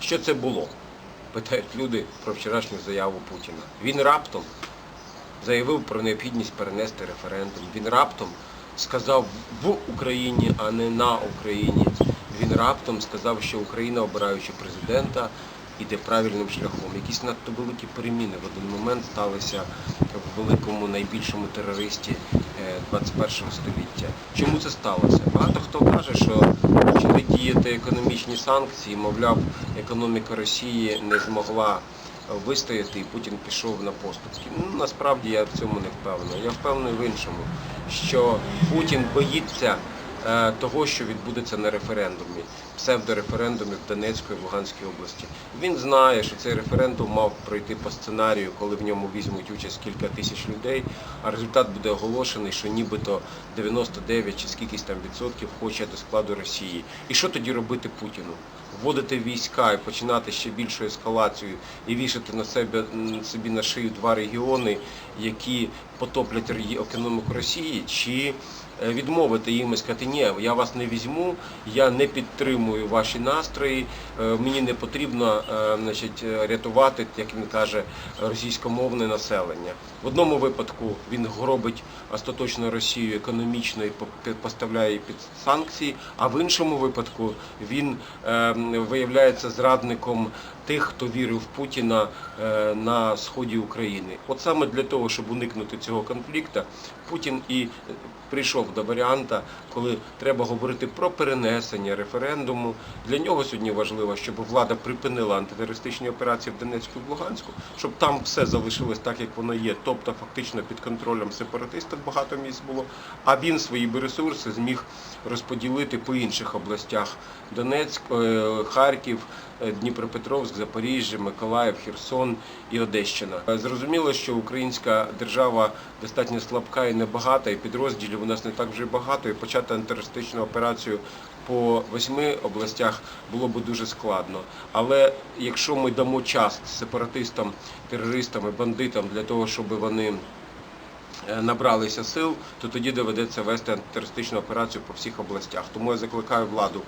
що це було? Питають люди про вчорашню заяву Путіна. Він раптом заявив про необхідність перенести референдум. Він раптом сказав в Україні, а не на Україні. Він раптом сказав, що Україна, обираючи президента, іде правильним шляхом. Якісь надто великі переміни в один момент сталися в великому найбільшому терористі 21 століття. Чому це сталося? Багато хто каже, що почали діяти економічні санкції, мовляв, економіка Росії не змогла вистояти і Путін пішов на поступки. Ну, насправді я в цьому не впевнений. Я впевнений в іншому, що Путін боїться е, того, що відбудеться на референдумі, псевдореферендумі в Донецької і Луганській області. Він знає, що цей референдум мав пройти по сценарію, коли в ньому візьмуть участь кілька тисяч людей, а результат буде оголошений, що нібито 99 чи скількись там відсотків хоче до складу Росії. І що тоді робити Путіну? Вводити війська і починати ще більшу ескалацію і вішати на себе собі на шию два регіони, які потоплять економіку Росії, чи е, відмовити їм і сказати, ні, я вас не візьму, я не підтримую ваші настрої, е, мені не потрібно е, значить, рятувати, як він каже, російськомовне населення. В одному випадку він гробить остаточно Росію економічно і поставляє під санкції, а в іншому випадку він е, виявляється зрадником тих, хто вірив Путіна на сході України. От саме для того, щоб уникнути цього конфлікту, Путін і прийшов до варіанта, коли треба говорити про перенесення референдуму. Для нього сьогодні важливо, щоб влада припинила антитерористичні операції в Донецьку і в Луганську, щоб там все залишилось так, як воно є, тобто фактично під контролем сепаратистів багато місць було. А він свої ресурси зміг розподілити по інших областях: Донецьк, е, Харків, Дніпропетровськ, Запоріжжя, Миколаїв, Херсон і Одещина. Е, Зрозуміло, що українська держава достатньо слабка і небагата, і підрозділів у нас не так вже багато, і почати антитерористичну операцію по восьми областях було б дуже складно. Але якщо ми дамо час сепаратистам, терористам і бандитам для того, щоб вони е, набралися сил, то тоді доведеться вести антитерористичну операцію по всіх областях. Тому я закликаю владу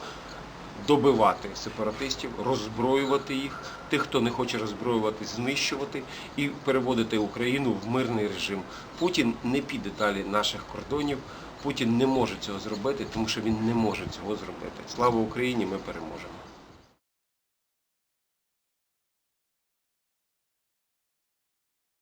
добивати сепаратистів, роззброювати їх, тих, хто не хоче роззброювати, знищувати і переводити Україну в мирний режим. Путін не піде далі наших кордонів. Путін не може цього зробити, тому що він не може цього зробити. Слава Україні! Ми переможемо.